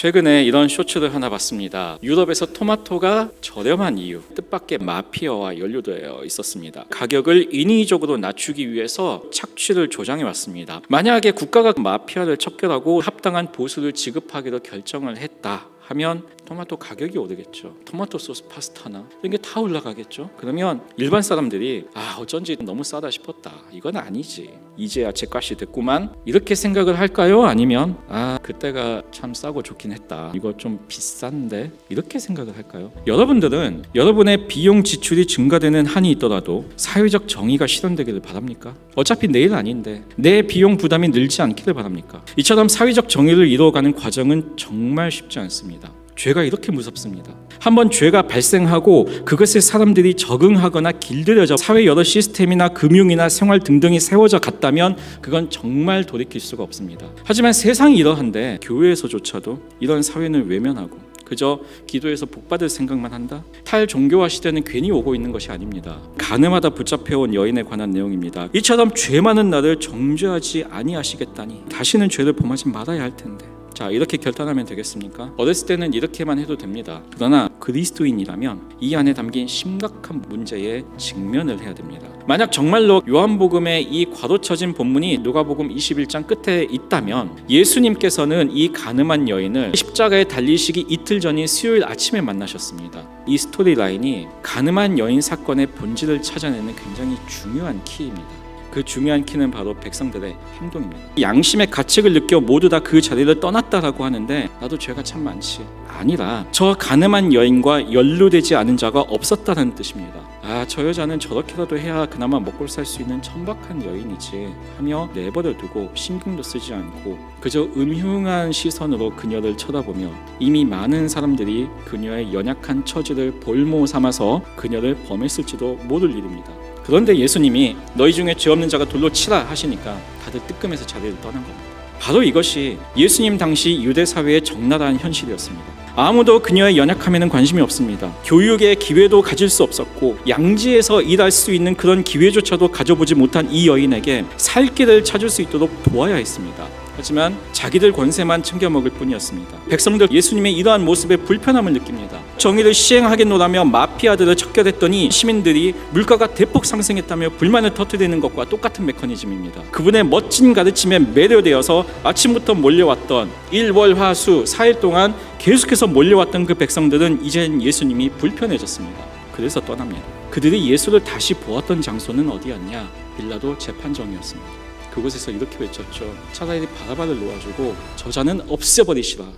최근에 이런 쇼츠를 하나 봤습니다. 유럽에서 토마토가 저렴한 이유, 뜻밖의 마피아와 연루되어 있었습니다. 가격을 인위적으로 낮추기 위해서 착취를 조장해 왔습니다. 만약에 국가가 마피아를 척결하고 합당한 보수를 지급하기로 결정을 했다. 하면 토마토 가격이 오르겠죠. 토마토 소스 파스타나 이런 게 다 올라가겠죠. 그러면 일반 사람들이 아 어쩐지 너무 싸다 싶었다. 이건 아니지. 이제야 제 값이 됐구만. 이렇게 생각을 할까요? 아니면 아 그때가 참 싸고 좋긴 했다. 이거 좀 비싼데 이렇게 생각을 할까요? 여러분들은 여러분의 비용 지출이 증가되는 한이 있더라도 사회적 정의가 실현되기를 바랍니까? 어차피 내일 아닌데 내 비용 부담이 늘지 않기를 바랍니까? 이처럼 사회적 정의를 이루어가는 과정은 정말 쉽지 않습니다. 죄가 이렇게 무섭습니다. 한번 죄가 발생하고 그것에 사람들이 적응하거나 길들여져 사회 여러 시스템이나 금융이나 생활 등등이 세워져 갔다면 그건 정말 돌이킬 수가 없습니다. 하지만 세상이 이러한데 교회에서조차도 이런 사회는 외면하고 그저 기도해서 복받을 생각만 한다? 탈 종교화 시대는 괜히 오고 있는 것이 아닙니다. 가늠하다 붙잡혀온 여인에 관한 내용입니다. 이처럼 죄 많은 나를 정죄하지 아니하시겠다니 다시는 죄를 범하지 말아야 할 텐데. 자 이렇게 결단하면 되겠습니까? 어렸을 때는 이렇게만 해도 됩니다. 그러나 그리스도인이라면 이 안에 담긴 심각한 문제에 직면을 해야 됩니다. 만약 정말로 요한복음의 이 과도쳐진 본문이 누가복음 21장 끝에 있다면 예수님께서는 이 가늠한 여인을 십자가에 달리시기 이틀 전인 수요일 아침에 만나셨습니다. 이 스토리 라인이 가늠한 여인 사건의 본질을 찾아내는 굉장히 중요한 키입니다. 그 중요한 키는 바로 백성들의 행동입니다. 양심의 가책을 느껴 모두 다 그 자리를 떠났다라고 하는데 나도 죄가 참 많지. 아니라 저 가늠한 여인과 연루되지 않은 자가 없었다는 뜻입니다. 아, 저 여자는 저렇게라도 해야 그나마 먹고 살 수 있는 천박한 여인이지 하며 내버려 두고 신경도 쓰지 않고 그저 음흉한 시선으로 그녀를 쳐다보며 이미 많은 사람들이 그녀의 연약한 처지를 볼모 삼아서 그녀를 범했을지도 모를 일입니다. 그런데 예수님이 너희 중에 죄 없는 자가 돌로 치라 하시니까 다들 뜨끔해서 자리를 떠난 겁니다. 바로 이것이 예수님 당시 유대 사회의 적나라한 현실이었습니다. 아무도 그녀의 연약함에는 관심이 없습니다. 교육의 기회도 가질 수 없었고 양지에서 일할 수 있는 그런 기회조차도 가져보지 못한 이 여인에게 살 길을 찾을 수 있도록 도와야 했습니다. 하지만 자기들 권세만 챙겨 먹을 뿐이었습니다. 백성들 예수님의 이러한 모습에 불편함을 느낍니다. 정의를 시행하겠노라며 마피아들을 척결했더니 시민들이 물가가 대폭 상승했다며 불만을 터뜨리는 것과 똑같은 메커니즘입니다. 그분의 멋진 가르침에 매료되어서 아침부터 몰려왔던 일월화수 4일 동안 계속해서 몰려왔던 그 백성들은 이젠 예수님이 불편해졌습니다. 그래서 떠납니다. 그들이 예수를 다시 보았던 장소는 어디였냐? 빌라도 재판정이었습니다. 그곳에서 이렇게 외쳤죠. 차라리 바라바를 놓아주고 저자는 없애버리시라.